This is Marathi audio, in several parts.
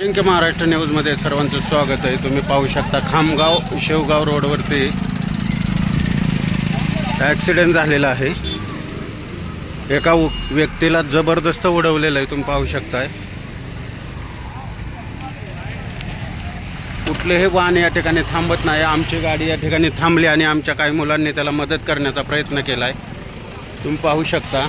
अजिंक्य महाराष्ट्र न्यूजमध्ये सर्वांचं स्वागत आहे. तुम्ही पाहू शकता खामगाव शेवगाव रोडवरती ॲक्सिडेंट झालेला आहे. एका उ- व्यक्तीला जबरदस्त उडवलेलं आहे. तुम्ही पाहू शकताय. कुठलेही वाहन या ठिकाणी थांबत नाही. आमची गाडी या ठिकाणी थांबली आणि आमच्या काही मुलांनी त्याला मदत करण्याचा प्रयत्न केला आहे तुम्ही पाहू शकता.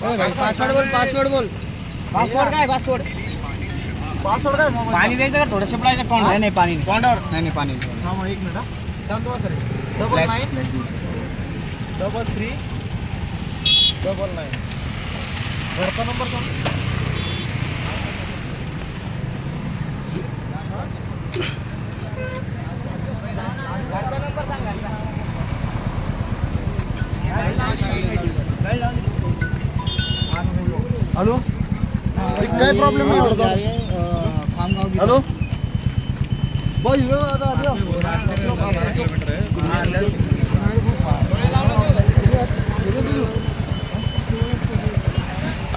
पासवर्ड बोल पासवर्ड बोल. पासवर्ड काय पासवर्ड पासवर्ड काय पाणी द्यायचं का थोडं शिपडायचं कोण नाही नाही पाणी नाही. तोंडावर नाही नाही पाणी नाही. मग एक मिनिट हा. शांत बसा रे. Double nine. Double three double nine घरचा नंबर सांग. हॅलो? काय प्रॉब्लेम खामगाव हॅलो?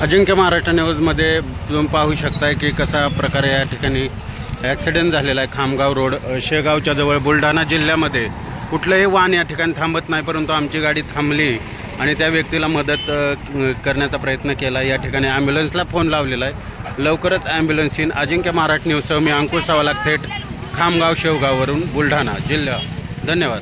अजिंक्य महाराष्ट्र न्यूजमध्ये तुम्ही पाहू शकताय की कसा प्रकारे या ठिकाणी ॲक्सिडेंट झालेला आहे खामगाव रोड शेगावच्या जवळ. बुलढाणा जिल्ह्यामध्ये कुठलंही वाहन या ठिकाणी थांबत नाही परंतु आमची गाडी थांबली. आणि त्या व्यक्तीला मदत करण्याचा प्रयत्न केला. या ठिकाणी ॲम्ब्युलन्सला फोन लावलेला आहे. लवकरच ॲम्ब्युलन्स येईन. अजिंक्य महाराष्ट्र न्यूजसह मी अंकुश सावला थेट खामगाव शेवगाववरून बुलढाणा जिल्हा. धन्यवाद.